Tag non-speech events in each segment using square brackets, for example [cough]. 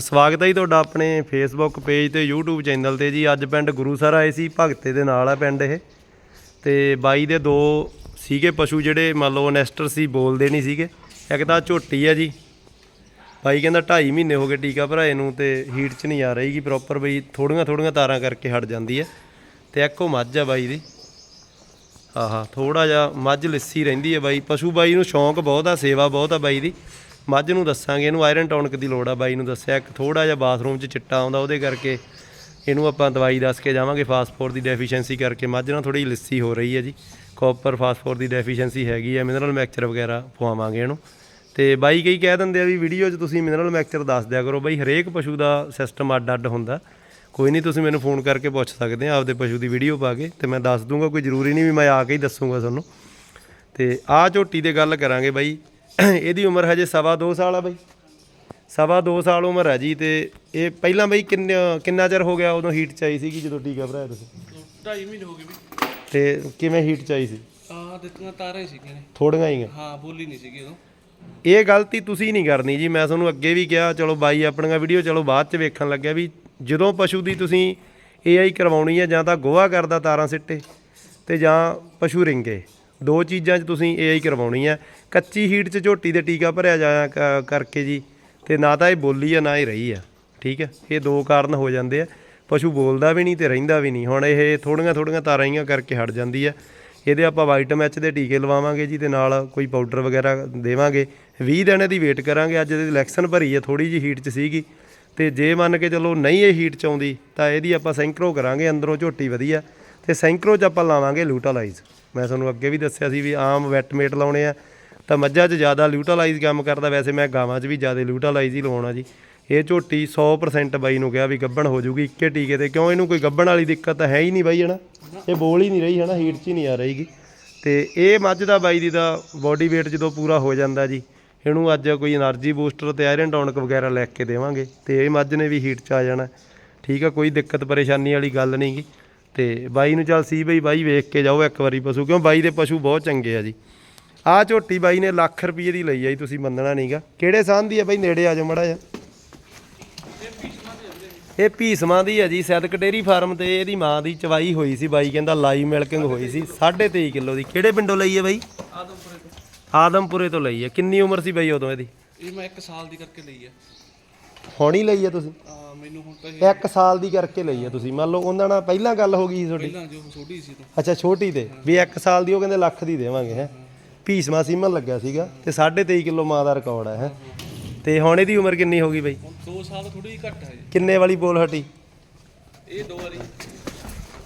ਸਵਾਗਤ ਹੈ ਜੀ ਤੁਹਾਡਾ ਆਪਣੇ ਫੇਸਬੁੱਕ ਪੇਜ ਤੇ, YouTube ਚੈਨਲ ਤੇ ਜੀ। ਅੱਜ ਪਿੰਡ ਗੁਰੂਸਰ ਆਏ ਸੀ, ਭਗਤੇ ਦੇ ਨਾਲ ਆ ਪਿੰਡ ਇਹ। ਤੇ ਬਾਈ ਦੇ ਦੋ ਸੀਗੇ ਪਸ਼ੂ ਜਿਹੜੇ, ਮੰਨ ਲਓ ਨੈਸਟਰ ਸੀ, ਬੋਲਦੇ ਨਹੀਂ ਸੀਗੇ। ਇੱਕ ਤਾਂ ਝੋਟੀ ਆ ਜੀ। ਬਾਈ ਕਹਿੰਦਾ 2.5 ਮਹੀਨੇ ਹੋ ਗਏ ਟੀਕਾ ਭਰਾਏ ਨੂੰ ਤੇ ਹੀਟ 'ਚ ਨਹੀਂ ਆ ਰਹੀਗੀ ਪ੍ਰੋਪਰ ਬਈ, ਥੋੜੀਆਂ ਥੋੜੀਆਂ ਤਾਰਾਂ ਕਰਕੇ ਹਟ ਜਾਂਦੀ ਹੈ। ਤੇ ਇੱਕੋ ਮੱਝ ਆ ਬਾਈ ਦੀ। ਆਹਾ ਥੋੜਾ ਜਿਹਾ ਮੱਝ ਲਿੱਸੀ ਰਹਿੰਦੀ ਹੈ ਬਾਈ। ਪਸ਼ੂ ਬਾਈ ਨੂੰ ਸ਼ੌਂਕ ਬਹੁਤ ਆ, ਸੇਵਾ ਬਹੁਤ ਆ ਬਾਈ ਦੀ। ਮੱਝ ਨੂੰ ਦੱਸਾਂਗੇ, ਇਹਨੂੰ ਆਇਰਨ ਟੌਨਿਕ ਦੀ ਲੋੜ ਆ ਬਾਈ ਨੂੰ ਦੱਸਿਆ, ਇੱਕ ਥੋੜਾ ਜਿਹਾ ਬਾਥਰੂਮ 'ਚ ਚਿੱਟਾ ਆਉਂਦਾ, ਉਹਦੇ ਕਰਕੇ ਇਹਨੂੰ ਆਪਾਂ ਦਵਾਈ ਦੱਸ ਕੇ ਜਾਵਾਂਗੇ ਫਾਸਫੋਰ ਦੀ ਡੈਫੀਸ਼ੀਐਂਸੀ ਕਰਕੇ। ਮੱਝ ਨਾਲ ਥੋੜੀ ਲਿੱਸੀ ਹੋ ਰਹੀ ਹੈ ਜੀ ਕਾਪਰ ਫਾਸਫੋਰ ਦੀ ਡੈਫੀਸ਼ੀਐਂਸੀ ਹੈਗੀ ਹੈ ਮਿਨਰਲ ਮੈਕਚਰ ਵਗੈਰਾ ਪਵਾਵਾਂਗੇ ਇਹਨੂੰ। ਤੇ ਬਾਈ ਕਈ ਕਹਿ ਦਿੰਦੇ ਆ ਵੀ ਵੀਡੀਓ 'ਚ ਤੁਸੀਂ ਮਿਨਰਲ ਮੈਕਚਰ ਦੱਸ ਦਿਆ ਕਰੋ। ਬਾਈ ਹਰੇਕ ਪਸ਼ੂ ਦਾ ਸਿਸਟਮ ਅੱਡ ਅੱਡ ਹੁੰਦਾ। ਕੋਈ ਨਹੀਂ, ਤੁਸੀਂ ਮੈਨੂੰ ਫੋਨ ਕਰਕੇ ਪੁੱਛ ਸਕਦੇ ਆ, ਆਪਦੇ ਪਸ਼ੂ ਦੀ ਵੀਡੀਓ ਪਾ ਕੇ, ਤੇ ਮੈਂ ਦੱਸ ਦੂੰਗਾ, ਕੋਈ ਜ਼ਰੂਰੀ ਨਹੀਂ ਵੀ ਮੈਂ ਆ ਕੇ ਹੀ ਦੱਸੂਗਾ ਤੁਹਾਨੂੰ। ਤੇ ਆਹ ਝੋਟੀ ਦੇ ਗੱਲ ਕਰਾਂਗੇ ਬਾਈ। [coughs] ਇਹਦੀ ਉਮਰ ਹਜੇ ਸਵਾ ਦੋ ਸਾਲ ਆ ਬਾਈ। ਸਵਾ ਦੋ ਸਾਲ ਉਮਰ ਹੈ ਜੀ ਤੇ ਇਹ ਪਹਿਲਾਂ ਬਾਈ ਕਿੰਨਾ ਕਿੰਨਾ ਚਿਰ ਹੋ ਗਿਆ ਉਦੋਂ ਹੀਟ ਚ ਆਈ ਸੀਗੀ ਜਦੋਂ ਟੀਕਾ ਭਰਾਇਆ ਤੁਸੀਂ? ਢਾਈ ਮਹੀਨੇ ਹੋ ਗਏ ਵੀ ਤੇ ਕਿਵੇਂ ਹੀਟ ਚ ਆਈ ਸੀ? ਆ ਦਿੱਤੀਆਂ ਤਾਰਾਂ ਹੀ ਸੀਗੀਆਂ ਨੇ। ਥੋੜੀਆਂ ਹੀ ਆ। ਹਾਂ ਬੋਲੀ ਨਹੀਂ ਸੀਗੀ ਉਦੋਂ। ਇਹ ਗਲਤੀ ਤੁਸੀਂ ਨਹੀਂ ਕਰਨੀ ਜੀ। ਮੈਂ ਤੁਹਾਨੂੰ ਅੱਗੇ ਵੀ ਕਿਹਾ ਚਲੋ ਬਾਈ ਆਪਣੀਆਂ ਵੀਡੀਓ ਚਲੋ ਬਾਅਦ ਚ ਵੇਖਣ ਲੱਗਿਆ ਵੀ ਜਦੋਂ ਪਸ਼ੂ ਦੀ ਤੁਸੀਂ ਏਆਈ ਕਰਵਾਉਣੀ ਹੈ ਜਾਂ ਤਾਂ ਗੋਹਾ ਕਰਦਾ ਤਾਰਾਂ ਸਿੱਟੇ ਤੇ ਜਾਂ ਪਸ਼ੂ ਰਿੰਗੇ। ਦੋ ਚੀਜ਼ਾਂ 'ਚ ਤੁਸੀਂ ਏਆਈ ਕਰਵਾਉਣੀ ਹੈ ਕੱਚੀ ਹੀਟ 'ਚ ਝੋਟੀ ਦੇ ਟੀਕਾ ਭਰਿਆ ਜਾਇਆ ਕ- ਕਰਕੇ ਜੀ। ਤੇ ਨਾ ਤਾਂ ਇਹ ਬੋਲੀ ਆ, ਨਾ ਇਹ ਰਹੀ ਆ। ਠੀਕ ਹੈ ਇਹ ਦੋ ਕਾਰਨ ਹੋ ਜਾਂਦੇ ਆ। ਪਸ਼ੂ ਬੋਲਦਾ ਵੀ ਨਹੀਂ ਤੇ ਰਹਿੰਦਾ ਵੀ ਨਹੀਂ। ਹੁਣ ਇਹ ਥੋੜੀਆਂ ਥੋੜੀਆਂ ਤਾਰਾਂੀਆਂ ਕਰਕੇ ਹਟ ਜਾਂਦੀ ਆ। ਇਹਦੇ ਆਪਾਂ ਵਾਈਟਮ ਮੈਚ ਦੇ ਟੀਕੇ ਲਵਾਵਾਂਗੇ ਜੀ ਤੇ ਨਾਲ ਕੋਈ ਪਾਊਡਰ ਵਗੈਰਾ ਦੇਵਾਂਗੇ। 20 ਦਿਨ ਦੀ ਵੇਟ ਕਰਾਂਗੇ। ਅੱਜ ਇਹਦੀ ਇਲੈਕਸ਼ਨ ਭਰੀ ਹੈ ਥੋੜੀ ਜੀ ਹੀਟ 'ਚ ਸੀਗੀ। ਤੇ ਜੇ ਮੰਨ ਕੇ ਚਲੋ ਨਹੀਂ ਇਹ ਹੀਟ 'ਚ ਆਉਂਦੀ, ਤਾਂ ਇਹਦੀ ਆਪਾਂ ਸੈਂਕਰੋ ਕਰਾਂਗੇ। ਅੰਦਰੋਂ ਝੋਟੀ ਵਧੀਆ। ਤੇ ਸੈਂਕਰੋ 'ਚ ਆਪਾਂ ਲਾਵਾਂਗੇ ਲੂਟਾਲਾਈਜ਼ ਮੈਂ ਤੁਹਾਨੂੰ ਅੱਗੇ ਵੀ ਦੱਸਿਆ ਸੀ ਵੀ ਆਮ ਵੈਟਮੇਟ ਲਾਉਣੇ ਆ। ਤਾਂ ਮੱਝਾਂ 'ਚ ਜ਼ਿਆਦਾ ਲਿਊਟਲਾਈਜ਼ ਕੰਮ ਕਰਦਾ। ਵੈਸੇ ਮੈਂ ਗਾਵਾਂ 'ਚ ਵੀ ਜ਼ਿਆਦਾ ਲਿਊਟਲਾਈਜ਼ ਹੀ ਲਵਾਉਣਾ ਜੀ। ਇਹ ਝੋਟੀ 100% ਬਾਈ ਨੂੰ ਕਿਹਾ ਵੀ ਗੱਬਣ ਹੋ ਜੂਗੀ ਇੱਕੇ ਟੀਕੇ ਤੇ। ਕਿਉਂ ਇਹਨੂੰ ਕੋਈ ਗੱਬਣ ਵਾਲੀ ਦਿੱਕਤ ਹੈ ਹੀ ਨਹੀਂ ਬਾਈ, ਹਨਾ? ਇਹ ਬੋਲ ਹੀ ਨਹੀਂ ਰਹੀ, ਹਨਾ? ਹੀਟ 'ਚ ਹੀ ਨਹੀਂ ਆ ਰਹੀਗੀ ਤੇ ਇਹ ਮੱਝ ਦਾ ਬਾਈ ਦੀ ਦਾ ਬੋਡੀ weight ਜਦੋਂ ਪੂਰਾ ਹੋ ਜਾਂਦਾ ਜੀ, ਇਹਨੂੰ ਅੱਜ ਕੋਈ એનર્ਜੀ ਬੂਸਟਰ ਤੇ ਆਇਰਨ ਟੌਨਿਕ ਵਗੈਰਾ ਲੈ ਕੇ ਦੇਵਾਂਗੇ। ਤੇ ਇਹ ਮੱਝ ਨੇ ਵੀ ਹੀਟ 'ਚ ਆ ਜਾਣਾ। ਠੀਕ ਆ, ਕੋਈ ਦਿੱਕਤ ਪਰੇਸ਼ਾਨੀ ਵਾਲੀ ਗੱਲ ਨਹੀਂਗੀ ਤੇ ਬਾਈ ਨੂੰ ਚੱਲ ਸੀ ਬਈ ਬਾਈ ਵੇਖ ਕੇ ਜਾਓ ਇੱਕ ਵਾਰੀ ਪਸ਼ੂ ਕਿਉਂ ਬਾਈ ਦੇ ਪਸ਼ੂ ਬਹੁਤ ਚੰਗੇ ਆ ਜੀ। ਆਹ ਝੋਟੀ ਬਾਈ ਨੇ ਲੱਖ ਰੁਪਏ ਦੀ ਲਈ ਆ ਜੀ ਤੁਸੀਂ ਮੰਨਣਾ ਨਹੀਂਗਾ ਕਿਹੜੇ ਸਾਨ ਦੀ ਆ ਬਾਈ? ਨੇੜੇ ਆ ਜਾਓ ਮੜਾ ਜਾ ਇਹ ਭੀਸਮਾਂ ਦੀ ਆ ਜੀ ਸੈਦਕ ਡੇਰੀ ਫਾਰਮ ਤੇ ਇਹਦੀ ਮਾਂ ਦੀ ਚਵਾਈ ਹੋਈ ਸੀ ਬਾਈ ਕਹਿੰਦਾ ਲਾਈਵ ਮਿਲਕਿੰਗ ਹੋਈ ਸੀ 23.5 ਕਿਲੋ ਦੀ। ਕਿਹੜੇ ਪਿੰਡੋਂ ਲਈ ਹੈ ਬਾਈ? ਆਦਮਪੁਰੇ ਤੋਂ। ਆਦਮਪੁਰੇ ਤੋਂ ਲਈ ਹੈ ਕਿੰਨੀ ਉਮਰ ਸੀ ਬਾਈ ਉਦੋਂ ਇਹਦੀ? ਇਹ ਮੈਂ 1 ਸਾਲ ਦੀ ਕਰਕੇ ਲਈ ਆ। ਹੁਣ ਲਈ ਤੁਸੀਂ? ਆ ਮੈਨੂੰ ਹੁਣ ਤਾਂ ਇਹ ਇੱਕ ਸਾਲ ਦੀ ਕਰਕੇ ਲਈ ਹੈ ਤੁਸੀਂ। ਮੰਨ ਲਓ ਉਹਨਾਂ ਨਾਲ ਪਹਿਲਾਂ ਗੱਲ ਹੋ ਗਈ ਸੀ ਤੁਹਾਡੀ। ਪਹਿਲਾਂ ਜੋ ਛੋਟੀ ਸੀ ਤੋਂ ਅੱਛਾ ਛੋਟੀ ਤੇ। ਵੀ ਇੱਕ ਸਾਲ ਦੀ ਉਹ ਕਹਿੰਦੇ ਲੱਖ ਦੀ ਦੇਵਾਂਗੇ ਹੈ। ਭੀਸਮਾ ਸੀਮਨ ਲੱਗਿਆ ਸੀਗਾ ਤੇ 23.5 ਕਿਲੋ ਮਾਂ ਦਾ ਰਿਕਾਰਡ ਹੈ ਹੈ। ਤੇ ਹੁਣ ਇਹਦੀ ਉਮਰ ਕਿੰਨੀ ਹੋ ਗਈ ਬਾਈ? ਹੁਣ 2 ਸਾਲ ਥੋੜੀ ਘੱਟ ਹੈ ਕਿੰਨੇ ਵਾਲੀ ਬੋਲ ਹਟੀ? ਇਹ ਦੋ ਵਾਰੀ।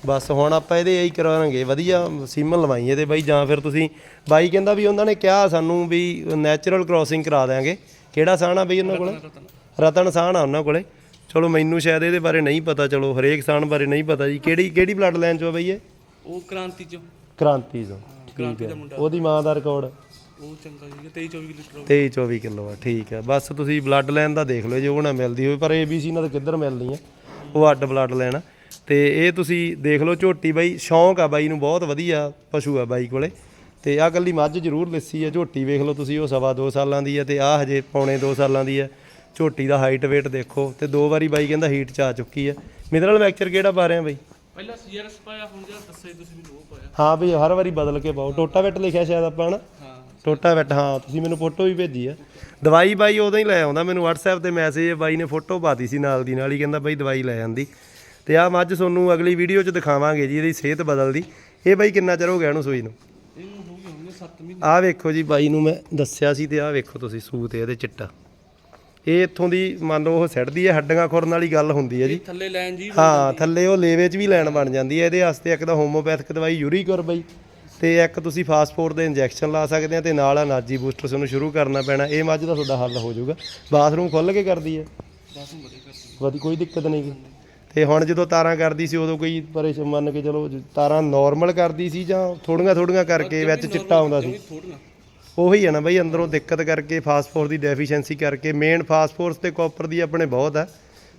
ਬਸ ਹੁਣ ਆਪਾਂ ਇਹਦੇ ਇਹੀ ਕਰਾਂਗੇ। ਵਧੀਆ ਸੀਮਨ ਲਵਾਈ ਇਹਦੇ ਬਾਈ ਜਾਂ ਫਿਰ ਤੁਸੀਂ ਬਾਈ ਕਹਿੰਦਾ ਵੀ ਉਹਨਾਂ ਨੇ ਕਿਹਾ ਸਾਨੂੰ ਵੀ ਨੈਚੁਰਲ ਕ੍ਰਾਸਿੰਗ ਕਰਾ ਦਿਆਂਗੇ। ਕਿਹੜਾ ਸਾਹਣ ਆ ਬਈ ਉਹਨਾਂ ਕੋਲੇ? ਰਤਨ। ਸਾਹਣ ਆ ਉਹਨਾਂ ਕੋਲੇ। ਚਲੋ ਮੈਨੂੰ ਸ਼ਾਇਦ ਇਹਦੇ ਬਾਰੇ ਨਹੀਂ ਪਤਾ ਚਲੋ ਹਰੇਕ ਸਾਹਣ ਬਾਰੇ ਨਹੀਂ ਪਤਾ ਜੀ। ਕਿਹੜੀ ਕਿਹੜੀ ਬਲੱਡ ਲਾਈਨ ਚੋਂ ਆ ਬਈ ਇਹ? ਉਹ ਕ੍ਰਾਂਤੀ ਚ। ਕ੍ਰਾਂਤੀ ਕ੍ਰਾਂਤੀ ਦਾ ਮੁੰਡਾ। ਉਹਦੀ ਮਾਂ ਦਾ ਰਿਕਾਰਡ ਉਹ ਚੰਗਾ ਸੀਗਾ 23 24 ਲੀਟਰ 23 24 ਕਿਲੋ ਆ ਠੀਕ ਆ। ਬਸ ਤੁਸੀਂ ਬਲੱਡ ਲਾਈਨ ਦਾ ਦੇਖ ਲਓ ਜੇ ਉਹ ਨਾ ਮਿਲਦੀ ਹੋਵੇ ਪਰ ABC ਨਾਲ ਕਿੱਧਰ ਮਿਲਣੀ ਆ ਉਹ ਅੱਡ ਬਲੱਡ ਲੈਣਾ ਤੇ ਇਹ ਤੁਸੀਂ ਦੇਖ ਲਓ ਝੋਟੀ ਬਾਈ ਸ਼ੌਂਕ ਆ ਬਾਈ ਨੂੰ ਬਹੁਤ ਵਧੀਆ ਪਸ਼ੂ ਆ ਬਾਈ ਕੋਲੇ। ਤੇ ਆ ਕੱਲੀ ਮੱਝ ਜ਼ਰੂਰ ਲਿੱਸੀ ਆ। ਝੋਟੀ ਵੇਖ ਲਓ ਤੁਸੀਂ ਉਹ ਸਵਾ ਦੋ ਸਾਲਾਂ ਦੀ ਆ ਤੇ ਆ ਹਜੇ ਪੌਣੇ 2 ਸਾਲਾਂ ਦੀ ਆ। ਝੋਟੀ ਦਾ ਹਾਈਟ weight ਦੇਖੋ ਤੇ ਦੋ ਵਾਰੀ ਬਾਈ ਕਹਿੰਦਾ ਹੀਟ ਚ ਆ ਚੁੱਕੀ ਆ। ਮਿਨਰਲ ਮੈਕਚਰ ਕਿਹੜਾ ਪਾ ਰਹੇ ਆ ਬਾਈ? ਪਹਿਲਾਂ ਸੀਆਰਐਸ ਪਾਇਆ ਹੁਣ ਜਿਹੜਾ ਦੱਸਿਆ ਸੀ ਤੁਸੀਂ ਮੈਨੂੰ ਉਹ ਪਾਇਆ। ਹਾਂ ਬਈ ਹਰ ਵਾਰੀ ਬਦਲ ਕੇ ਪਾਓ। ਟੋਟਾ ਵੈਟ ਲਿਖਿਆ ਸ਼ਾਇਦ ਆਪਾਂ ਹਨਾ? ਹਾਂ। ਟੋਟਾ ਵੈਟ ਹਾਂ ਤੁਸੀਂ ਮੈਨੂੰ ਫੋਟੋ ਵੀ ਭੇਜੀ ਆ। ਦਵਾਈ ਬਾਈ ਉਦੋਂ ਹੀ ਲੈ ਆਉਂਦਾ ਮੈਨੂੰ WhatsApp ਤੇ ਮੈਸੇਜ ਬਾਈ ਨੇ ਫੋਟੋ ਪਾਤੀ ਸੀ ਨਾਲ ਦੀ ਨਾਲ ਹੀ ਕਹਿੰਦਾ ਬਾਈ ਦਵਾਈ ਲੈ ਆਂਦੀ। ਤੇ ਆ ਮੱਝ ਤੁਹਾਨੂੰ ਅਗਲੀ ਵੀਡੀਓ 'ਚ ਦਿਖਾਵਾਂਗੇ ਜੀ ਇਹਦੀ ਸਿਹਤ ਬਦਲਦੀ। ਇਹ ਬਾਈ ਕਿੰਨਾ ਚਿਰ ਹੋ ਗਿਆ ਇਹਨੂੰ ਸੂਈ ਨੂੰ? ਇਹਨੂੰ ਹੋ ਗਏ ਹੋਣਗੇ 7 ਮਹੀਨੇ। ਆਹ ਵੇਖੋ ਜੀ ਬਾਈ ਨੂੰ ਮੈਂ ਦੱਸਿਆ ਸੀ ਤੇ ਆਹ ਵੇਖੋ ਤੁਸੀਂ ਸੂ ਤੇ ਇਹਦੇ ਚਿੱਟਾ। ਇਹ ਇੱਥੋਂ ਦੀ ਮੰਨ ਲਓ ਉਹ ਸਿੱਟਦੀ ਹੈ ਹੱਡੀਆਂ ਖੁਰਨ ਵਾਲੀ ਗੱਲ ਹੁੰਦੀ ਹੈ ਜੀ। ਥੱਲੇ ਲੈਣ ਜੀ ਹਾਂ ਥੱਲੇ ਉਹ ਲੇਵੇ 'ਚ ਵੀ ਲੈਣ ਬਣ ਜਾਂਦੀ ਹੈ ਇਹਦੇ ਵਾਸਤੇ ਇੱਕ ਤਾਂ ਹੋਮੋਪੈਥਿਕ ਦਵਾਈ ਯੂਰੀਕਰ ਬਈ ਤੇ ਇੱਕ ਤੁਸੀਂ ਫਾਸਫੋਰ ਦੇ ਇੰਜੈਕਸ਼ਨ ਲਾ ਸਕਦੇ ਆ ਤੇ ਨਾਲ ਅਨਾਜੀ ਬੂਸਟਰ ਤੁਹਾਨੂੰ ਸ਼ੁਰੂ ਕਰਨਾ ਪੈਣਾ ਇਹ ਮੱਝ ਦਾ ਤੁਹਾਡਾ ਹੱਲ ਹੋ ਜਾਊਗਾ। ਬਾਥਰੂਮ ਖੁੱਲ ਕੇ ਕਰਦੀ ਹੈ। ਬਾਥਰੂਮ ਕੋਈ ਦਿੱਕਤ ਨਹੀਂ ਤੇ ਹੁਣ ਜਦੋਂ ਤਾਰਾਂ ਕਰਦੀ ਸੀ ਉਦੋਂ ਕੋਈ ਪਰੇਸ਼ਾਨ ਮੰਨ ਕੇ ਚਲੋ ਤਾਰਾਂ ਨਾਰਮਲ ਕਰਦੀ ਸੀ ਜਾਂ ਥੋੜੀਆਂ ਥੋੜੀਆਂ ਕਰਕੇ ਵਿੱਚ ਚਿੱਟਾ ਆਉਂਦਾ ਸੀ। ਉਹੀ ਹੈ ਨਾ ਬਈ ਅੰਦਰੋਂ ਦਿੱਕਤ ਕਰਕੇ ਫਾਸਫੋਰ ਦੀ ਡੈਫੀਸ਼ੀਐਂਸੀ ਕਰਕੇ ਮੇਨ ਫਾਸਫੋਰਸ ਤੇ ਕਾਪਰ ਦੀ ਆਪਣੇ ਬਹੁਤ ਆ।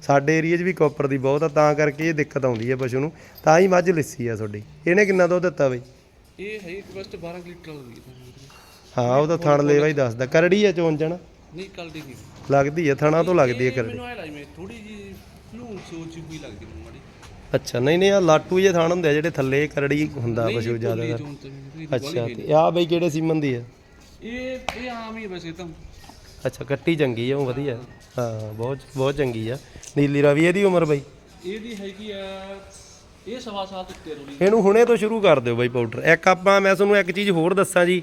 ਸਾਡੇ ਏਰੀਆ 'ਚ ਵੀ ਕਾਪਰ ਦੀ ਬਹੁਤ ਆ ਤਾਂ ਕਰਕੇ ਇਹ ਦਿੱਕਤ ਆਉਂਦੀ ਹੈ ਪਸ਼ੂ ਨੂੰ। ਤਾਂ ਹੀ ਮੱਝ ਲਿੱਸੀ ਆ ਤੁਹਾਡੀ। ਇਹਨੇ ਕਿੰਨਾ ਦੁੱਧ ਦਿੱਤਾ ਬਈ? ਇਹ ਹੈ ਇੱਕ 12 ਲੀਟਰ ਹੋ ਗਈ ਹਾਂ ਉਹ ਤਾਂ ਥਣ ਲੈਵਾ ਹੀ ਦੱਸਦਾ। ਕਰੜੀ ਆ ਚੋਣ ਜਣਾ ਨਹੀਂ ਕੱਲ ਦੀ ਨਹੀਂ। ਲੱਗਦੀ ਹੈ ਥਣਾ ਤੋਂ ਲੱਗਦੀ ਇਹ ਕਰੜੀ। ਮੈਨੂੰ ਐ ਮੈਂ ਥੋੜੀ ਜੀ ਭਲੂਣ ਸੋਚ ਕੋਈ ਲੱਗਦੀ ਮੈਨੂੰ ਮਾੜੀ। ਅੱਛਾ ਨਹੀਂ ਨਹੀਂ ਆ ਲਾਟੂ ਜੇ ਥਣ ਹੁੰਦੇ ਆ ਜਿਹੜੇ ਥੱਲੇ ਕਰੜੀ ਹੁੰਦਾ ਪਸ਼ੂ ਜ਼ਿਆਦਾ ਅੱਛਾ ਤੇ ਆ ਬਈ ਕਿਹੜੇ ਸੀਮਨ ਦੀ ਆ? ਇਹ ਇਹ ਆਮ ਹੀ ਆ ਵੈਸੇ ਤਾਂ। ਅੱਛਾ ਕੱਟੀ ਚੰਗੀ ਆ ਉਹ ਵਧੀਆ। ਹਾਂ ਬਹੁਤ ਬਹੁਤ ਚੰਗੀ ਆ। ਨੀਲੀ ਰਾਵੀ ਇਹਦੀ ਉਮਰ ਬਈ? ਇਹਦੀ ਹੈਗੀ ਆ ਇਹ ਸਵਾ ਸਾਲ ਤੋਂ ਉੱਤੇ ਰੋਲੀ। ਇਹਨੂੰ ਹੁਣੇ ਤੋਂ ਸ਼ੁਰੂ ਕਰ ਦਿਓ ਬਾਈ ਪਾਊਡਰ ਇੱਕ ਆਪਾਂ ਮੈਂ ਤੁਹਾਨੂੰ ਇੱਕ ਚੀਜ਼ ਹੋਰ ਦੱਸਾਂ ਜੀ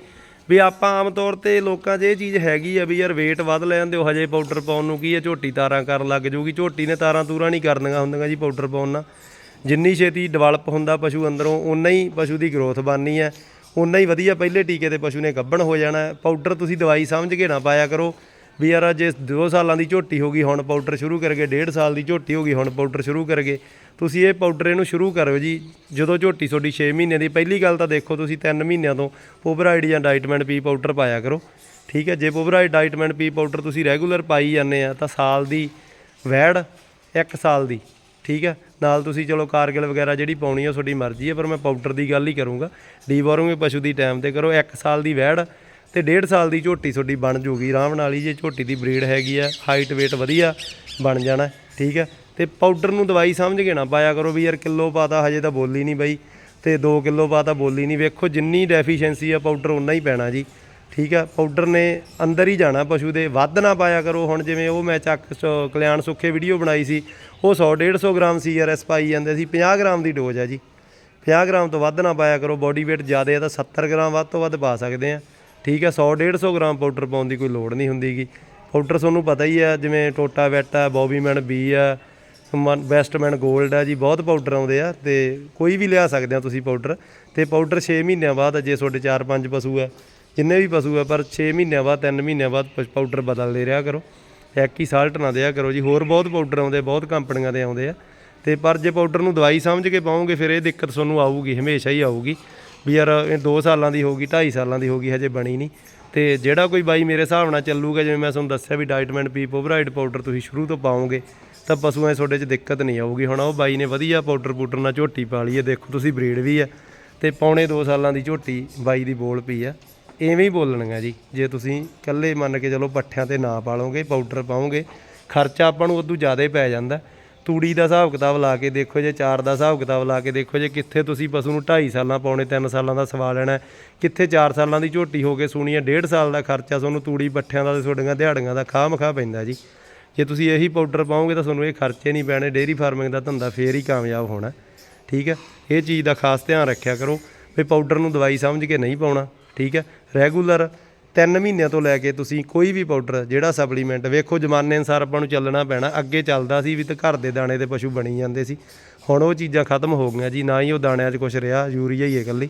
ਵੀ ਆਪਾਂ ਆਮ ਤੌਰ ਤੇ ਲੋਕਾਂ 'ਚ ਇਹ ਚੀਜ਼ ਹੈਗੀ ਆ ਵੀ ਯਾਰ weight ਵੱਧ ਲੈ ਜਾਂਦੇ ਹੋ ਹਜੇ ਪਾਊਡਰ ਪਾਉਣ ਨੂੰ ਕੀ ਆ ਝੋਟੀ ਤਾਰਾਂ ਕਰਨ ਲੱਗ ਜਾਊਗੀ। ਝੋਟੀ ਨੇ ਤਾਰਾਂ ਤੂਰਾਂ ਨਹੀਂ ਕਰਨੀਆਂ ਹੁੰਦੀਆਂ ਜੀ ਪਾਊਡਰ ਪਾਉਣ ਨਾਲ। ਜਿੰਨੀ ਛੇਤੀ ਡਿਵੈਲਪ ਹੁੰਦਾ ਪਸ਼ੂ ਅੰਦਰੋਂ ਉਨਾ ਹੀ ਪਸ਼ੂ ਦੀ ਗਰੋਥ ਬਣਨੀ ਹੈ ਉਨਾ ਹੀ ਵਧੀਆ, ਪਹਿਲੇ ਟੀਕੇ ਤੇ ਪਸ਼ੂ ਨੇ ਗੱਭਣ ਹੋ ਜਾਣਾ। ਪਾਊਡਰ ਤੁਸੀਂ ਦਵਾਈ ਸਮਝ ਕੇ ਨਾ ਪਾਇਆ ਕਰੋ। ਵੀ ਯਾਰ ਜੇ 2 ਸਾਲਾਂ ਦੀ ਝੋਟੀ ਹੋ ਗਈ, ਹੁਣ ਪਾਊਡਰ ਸ਼ੁਰੂ ਕਰਗੇ 1.5 ਸਾਲ ਦੀ ਝੋਟੀ ਹੋ ਗਈ, ਹੁਣ ਪਾਊਡਰ ਸ਼ੁਰੂ ਕਰਗੇ ਤੁਸੀਂ ਇਹ ਪਾਊਡਰ ਇਹਨੂੰ ਸ਼ੁਰੂ ਕਰੋ ਜੀ, ਜਦੋਂ ਝੋਟੀ ਤੁਹਾਡੀ 6 ਮਹੀਨੇ ਦੀ, ਪਹਿਲੀ ਗੱਲ ਤਾਂ ਦੇਖੋ ਤੁਸੀਂ 3 ਮਹੀਨਿਆਂ ਤੋਂ ਪੋਬਰਾਈਡ ਜਾਂ ਡਾਈਟਮੈਂਟ ਪੀ ਪਾਊਡਰ ਪਾਇਆ ਕਰੋ। ਠੀਕ ਹੈ, ਜੇ ਪੋਬਰਾਈਡ ਡਾਈਟਮੈਂਟ ਪੀ ਪਾਊਡਰ ਤੁਸੀਂ ਰੈਗੂਲਰ ਪਾਈ ਜਾਂਦੇ ਆ, ਤਾਂ ਸਾਲ ਦੀ ਵੈੜ 1 ਸਾਲ ਦੀ। ਠੀਕ ਹੈ? ਨਾਲ ਤੁਸੀਂ ਚਲੋ ਕਾਰਗਿਲ ਵਗੈਰਾ ਜਿਹੜੀ ਪਾਉਣੀ ਆ ਤੁਹਾਡੀ ਮਰਜ਼ੀ ਹੈ, ਪਰ ਮੈਂ ਪਾਊਡਰ ਦੀ ਗੱਲ ਹੀ ਕਰੂੰਗਾ। ਡੀਵਾਰਮਿੰਗ ਪਸ਼ੂ ਦੀ ਟਾਈਮ ਤੇ ਕਰੋ 1 ਸਾਲ ਦੀ ਵੈੜ ਤੇ 1.5 ਸਾਲ ਦੀ ਝੋਟੀ ਤੁਹਾਡੀ ਬਣ ਜੂਗੀ। ਆਰਾਮ ਨਾਲ ਹੀ ਜੇ ਝੋਟੀ ਦੀ ਬਰੀਡ ਹੈਗੀ ਆ ਹਾਈਟ weight ਵਧੀਆ ਬਣ ਜਾਣਾ, ਠੀਕ ਹੈ? ਤੇ ਪਾਊਡਰ ਨੂੰ ਦਵਾਈ ਸਮਝ ਕੇ ਨਾ ਪਾਇਆ ਕਰੋ ਵੀ ਯਾਰ ਕਿਲੋ ਪਾਤਾ ਹਜੇ ਤਾਂ ਬੋਲੀ ਨਹੀਂ ਬਈ। ਤੇ 2 ਕਿਲੋ ਪਾਤਾ ਬੋਲੀ ਨਹੀਂ। ਵੇਖੋ ਜਿੰਨੀ ਡੈਫੀਸ਼ੀਐਂਸੀ ਆ ਪਾਊਡਰ ਉਨਾ ਹੀ ਪੈਣਾ ਜੀ। ਠੀਕ ਆ ਪਾਊਡਰ ਨੇ ਅੰਦਰ ਹੀ ਜਾਣਾ ਪਸ਼ੂ ਦੇ, ਵੱਧ ਨਾ ਪਾਇਆ ਕਰੋ। ਹੁਣ ਜਿਵੇਂ ਉਹ ਮੈਂ ਚੱਕ ਸ- ਕਲਿਆਣ ਸੁੱਖੇ ਵੀਡੀਓ ਬਣਾਈ ਸੀ, ਉਹ 100 150 ਗ੍ਰਾਮ ਸੀਆਰਐਸ ਪਾਈ ਜਾਂਦੇ ਸੀ 50 ਗ੍ਰਾਮ ਦੀ ਡੋਜ਼ ਆ ਜੀ। 50 ਗ੍ਰਾਮ ਤੋਂ ਵੱਧ ਨਾ ਪਾਇਆ ਕਰੋ ਬੋਡੀ weight ਜ਼ਿਆਦਾ ਹੈ ਤਾਂ 70 ਗ੍ਰਾਮ ਵੱਧ ਤੋਂ ਵੱਧ ਪਾ ਸਕਦੇ ਆ। ਠੀਕ ਹੈ 100 150 ਗ੍ਰਾਮ ਪਾਊਡਰ ਪਾਉਣ ਦੀ ਕੋਈ ਲੋੜ ਨਹੀਂ ਹੁੰਦੀਗੀ। ਪਾਊਡਰ ਤੁਹਾਨੂੰ ਪਤਾ ਹੀ ਆ, ਜਿਵੇਂ ਟੋਟਾ ਵੈਟ ਆ, ਬੋਬੀਮੈਨ ਬੀ ਆ ਬੈਸਟਮੈਨ 골ਡ ਆ ਜੀ, ਬਹੁਤ ਪਾਊਡਰ ਆਉਂਦੇ ਆ ਤੇ ਕੋਈ ਵੀ ਲਿਆ ਸਕਦੇ ਆ ਤੁਸੀਂ ਪਾਊਡਰ ਤੇ ਪਾਊਡਰ 6 ਮਹੀਨਿਆਂ ਬਾਅਦ ਜੇ ਤੁਹਾਡੇ 4-5 ਪਸ਼ੂ ਆ। ਜਿੰਨੇ ਵੀ ਪਸ਼ੂ ਆ, ਪਰ 6 ਮਹੀਨਿਆਂ ਬਾਅਦ 3 ਮਹੀਨਿਆਂ ਬਾਅਦ ਪ- ਪਾਊਡਰ ਬਦਲਦੇ ਰਿਹਾ ਕਰੋ। ਇੱਕ ਹੀ ਸਾਲਟ ਨਾ ਦਿਆ ਕਰੋ ਜੀ, ਹੋਰ ਬਹੁਤ ਪਾਊਡਰ ਆਉਂਦੇ, ਬਹੁਤ ਕੰਪਨੀਆਂ ਦੇ ਆਉਂਦੇ ਆ। ਤੇ ਪਰ ਜੇ ਪਾਊਡਰ ਨੂੰ ਦਵਾਈ ਸਮਝ ਕੇ ਪਾਉਂਗੇ ਫਿਰ ਇਹ ਦਿੱਕਤ ਤੁਹਾਨੂੰ ਆਊਗੀ, ਹਮੇਸ਼ਾ ਹੀ ਆਊਗੀ। ਵੀ ਯਾਰ, ਇਹ 2 ਸਾਲਾਂ ਦੀ ਹੋਊਗੀ 2.5 ਸਾਲਾਂ ਦੀ ਹੋਊਗੀ ਹਜੇ ਬਣੀ ਨਹੀਂ। ਤੇ ਜਿਹੜਾ ਕੋਈ ਬਾਈ ਮੇਰੇ ਹਿਸਾਬ ਨਾਲ ਚੱਲੂਗਾ, ਜਿਵੇਂ ਮੈਂ ਤੁਹਾਨੂੰ ਦੱਸਿਆ ਵੀ ਡਾਈਟਮੈਂਟ ਪੀ ਪੋਵਰਾਈਡ ਪਾਊਡਰ ਤੁਸੀਂ ਸ਼ੁਰੂ ਤੋਂ ਪਾਓਗੇ, ਤਾਂ ਪਸ਼ੂਆਂ 'ਚ ਤੁਹਾਡੇ 'ਚ ਦਿੱਕਤ ਨਹੀਂ ਆਊਗੀ। ਹੁਣ ਉਹ ਬਾਈ ਨੇ ਵਧੀਆ ਪਾਊਡਰ ਪੂਡਰ ਨਾਲ ਝੋਟੀ ਪਾ ਲਈ ਹੈ, ਦੇਖੋ ਤੁਸੀਂ ਬਰੀਡ ਵੀ ਆ ਤੇ ਪੌਣੇ 2 ਸਾਲਾਂ ਦੀ ਝੋਟੀ ਬਾਈ ਦੀ ਬੋਲ ਪਈ ਆ ਐਵੇਂ ਹੀ ਬੋਲਣਗਾ ਜੀ। ਜੇ ਤੁਸੀਂ ਇਕੱਲੇ ਮੰਨ ਕੇ ਚਲੋ ਪੱਠਿਆਂ ਤੇ ਨਾ ਪਾਲੋਗੇ ਪਾਊਡਰ ਪਾਓਗੇ, ਖਰਚਾ ਆਪਾਂ ਨੂੰ ਉਦੋਂ ਜ਼ਿਆਦਾ ਪੈ ਜਾਂਦਾ। ਤੂੜੀ ਦਾ ਹਿਸਾਬ ਕਿਤਾਬ ਲਾ ਕੇ ਦੇਖੋ ਜੇ, ਚਾਰ ਦਾ ਹਿਸਾਬ ਕਿਤਾਬ ਲਾ ਕੇ ਦੇਖੋ ਜੇ, ਕਿੱਥੇ ਤੁਸੀਂ ਪਸ਼ੂ ਨੂੰ 2.5 ਸਾਲਾਂ ਪਾਉਣੇ 3 ਸਾਲਾਂ ਦਾ ਸਵਾ ਲੈਣਾ, ਕਿੱਥੇ 4 ਸਾਲਾਂ ਦੀ ਝੋਟੀ ਹੋ ਕੇ ਸੁਣੀ ਹੈ 1.5 ਸਾਲ ਦਾ ਖਰਚਾ ਤੁਹਾਨੂੰ ਤੂੜੀ, ਪੱਠਿਆਂ ਦਾ ਤੇ ਤੁਹਾਡੀਆਂ ਦਿਹਾੜੀਆਂ ਦਾ ਖਾਹ ਮਖਾ ਪੈਂਦਾ ਜੀ। ਜੇ ਤੁਸੀਂ ਇਹੀ ਪਾਊਡਰ ਪਾਓਗੇ ਤਾਂ ਤੁਹਾਨੂੰ ਇਹ ਖਰਚੇ ਨਹੀਂ ਪੈਣੇ ਡੇਅਰੀ ਫਾਰਮਿੰਗ ਦਾ ਧੰਦਾ ਫੇਰ ਹੀ ਕਾਮਯਾਬ ਹੋਣਾ। ਠੀਕ ਹੈ? ਇਹ ਚੀਜ਼ ਦਾ ਖਾਸ ਧਿਆਨ ਰੱਖਿਆ ਕਰੋ ਵੀ ਪਾਊਡਰ ਨੂੰ ਦਵਾਈ ਸਮਝ ਕੇ ਨਹੀਂ ਪਾਉਣਾ। ਠੀਕ ਹੈ? ਰੈਗੂਲਰ 3 ਮਹੀਨਿਆਂ ਤੋਂ ਲੈ ਕੇ ਤੁਸੀਂ ਕੋਈ ਵੀ ਪਾਊਡਰ ਜਿਹੜਾ ਸਪਲੀਮੈਂਟ ਵੇਖੋ ਜ਼ਮਾਨੇ ਅਨਸਾਰ ਆਪਾਂ ਨੂੰ ਚੱਲਣਾ ਪੈਣਾ। ਅੱਗੇ ਚੱਲਦਾ ਸੀ ਵੀ ਤਾਂ ਘਰ ਦੇ ਦਾਣੇ ਦੇ ਪਸ਼ੂ ਬਣੀ ਜਾਂਦੇ ਸੀ। ਹੁਣ ਉਹ ਚੀਜ਼ਾਂ ਖਤਮ ਹੋ ਗਈਆਂ ਜੀ, ਨਾ ਹੀ ਉਹ ਦਾਣਿਆਂ 'ਚ ਕੁਝ ਰਿਹਾ, ਯੂਰੀਆ ਹੀ ਹੈ ਇਕੱਲੀ।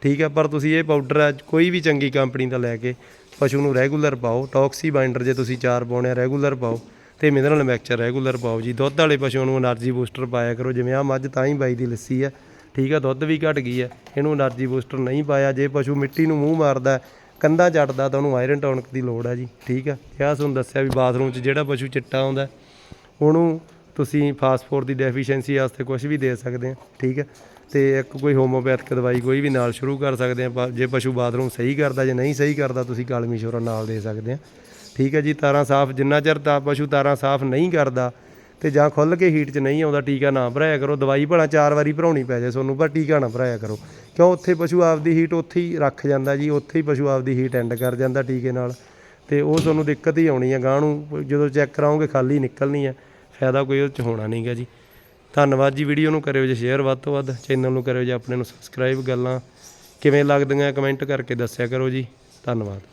ਠੀਕ ਹੈ? ਪਰ ਤੁਸੀਂ ਇਹ ਪਾਊਡਰ ਕੋਈ ਵੀ ਚੰਗੀ ਕੰਪਨੀ ਦਾ ਲੈ ਕੇ ਪਸ਼ੂ ਨੂੰ ਰੈਗੂਲਰ ਪਾਓ। ਟੌਕਸੀ ਬਾਈਂਡਰ ਜੇ ਤੁਸੀਂ ਚਾਰ ਪਾਉਣੇ ਆ ਰੈਗੂਲਰ ਪਾਓ। ਤੇ ਮਿਨਰਲ ਮਿਕਸਚਰ ਰੈਗੂਲਰ ਪਾਓ ਜੀ। ਦੁੱਧ ਵਾਲੇ ਪਸ਼ੂਆਂ ਨੂੰ એનર્ਜੀ ਬੂਸਟਰ ਪਾਇਆ ਕਰੋ। ਜਿਵੇਂ ਆ ਮੱਝ ਤਾਂ ਹੀ ਬਾਈ ਦੀ ਲੱਸੀ ਆ ਠੀਕ ਆ, ਦੁੱਧ ਵੀ ਘਟ ਗਈ ਹੈ ਇਹਨੂੰ એનર્ਜੀ ਬੂਸਟਰ ਨਹੀਂ ਪਾਇਆ। ਜੇ ਪਸ਼ੂ ਮਿੱਟੀ ਨੂੰ ਮੂੰਹ ਮਾਰਦਾ, ਕੰਧਾ ਚੜਦਾ, ਤਾਂ ਉਹਨੂੰ ਆਇਰਨ ਟੌਨਿਕ ਦੀ ਲੋੜ ਹੈ ਜੀ। ਠੀਕ ਆ? ਇਹ ਤੁਹਾਨੂੰ ਦੱਸਿਆ ਵੀ ਬਾਥਰੂਮ 'ਚ ਜਿਹੜਾ ਪਸ਼ੂ ਚਿੱਟਾ ਆਉਂਦਾ, ਉਹਨੂੰ ਤੁਸੀਂ ਫਾਸਫੋਰ ਦੀ ਡੈਫੀਸ਼ੀਐਂਸੀ ਵਾਸਤੇ ਕੁਝ ਵੀ ਦੇ ਸਕਦੇ ਆ। ਠੀਕ ਆ? ਤੇ ਇੱਕ ਕੋਈ ਹੋਮੋਪੈਥਿਕ ਦਵਾਈ ਕੋਈ ਵੀ ਨਾਲ ਸ਼ੁਰੂ ਕਰ ਸਕਦੇ ਆ। ਜੇ ਪਸ਼ੂ ਬਾਥਰੂਮ ਸਹੀ ਕਰਦਾ, ਜੇ ਨਹੀਂ ਸਹੀ ਕਰਦਾ, ਤੁਸੀਂ ਕਾਲਮੀ ਸ਼ੋਰਾ ਨਾਲ ਦੇ ਸਕਦੇ ਆ। ਠੀਕ ਹੈ ਜੀ? ਤਾਰਾਂ ਸਾਫ਼, ਜਿੰਨਾ ਚਿਰ ਤਾਂ ਪਸ਼ੂ ਤਾਰਾਂ ਸਾਫ਼ ਨਹੀਂ ਕਰਦਾ ਤੇ ਜਾਂ ਖੁੱਲ ਕੇ ਹੀਟ 'ਚ ਨਹੀਂ ਆਉਂਦਾ, ਟੀਕਾ ਨਾ ਭਰਾਇਆ ਕਰੋ। ਦਵਾਈ ਭਲਾ ਚਾਰ ਵਾਰੀ ਭਰਾਉਣੀ ਪੈ ਜਾਏ ਤੁਹਾਨੂੰ, ਪਰ ਟੀਕਾ ਨਾ ਭਰਾਇਆ ਕਰੋ। ਕਿਉਂ? ਉੱਥੇ ਪਸ਼ੂ ਆਪਦੀ ਹੀਟ ਉੱਥੇ ਹੀ ਰੱਖ ਜਾਂਦਾ ਜੀ, ਉੱਥੇ ਹੀ ਪਸ਼ੂ ਆਪਦੀ ਹੀਟ ਐਂਡ ਕਰ ਜਾਂਦਾ ਟੀਕੇ ਨਾਲ। ਤੇ ਉਹ ਤੁਹਾਨੂੰ ਦਿੱਕਤ ਹੀ ਆਉਣੀ ਹੈ ਗਾਂ ਨੂੰ, ਜਦੋਂ ਚੈੱਕ ਕਰਾਓਗੇ ਖਾਲੀ ਨਿਕਲਣੀ ਹੈ ਫਾਇਦਾ ਕੋਈ ਉਹ 'ਚ ਹੋਣਾ ਨਹੀਂਗਾ ਜੀ। ਧੰਨਵਾਦ ਜੀ ਵੀਡੀਓ ਨੂੰ, ਕਰਿਓ ਜੇ ਸ਼ੇਅਰ ਵੱਧ ਤੋਂ ਵੱਧ ਚੈਨਲ ਨੂੰ ਕਰਿਓ ਜੇ ਆਪਣੇ ਨੂੰ ਸਬਸਕ੍ਰਾਈਬ ਗੱਲਾਂ। ਕਿਵੇਂ ਲੱਗਦੀਆਂ ਕਮੈਂਟ ਕਰਕੇ ਦੱਸਿਆ ਕਰੋ ਜੀ। ਧੰਨਵਾਦ।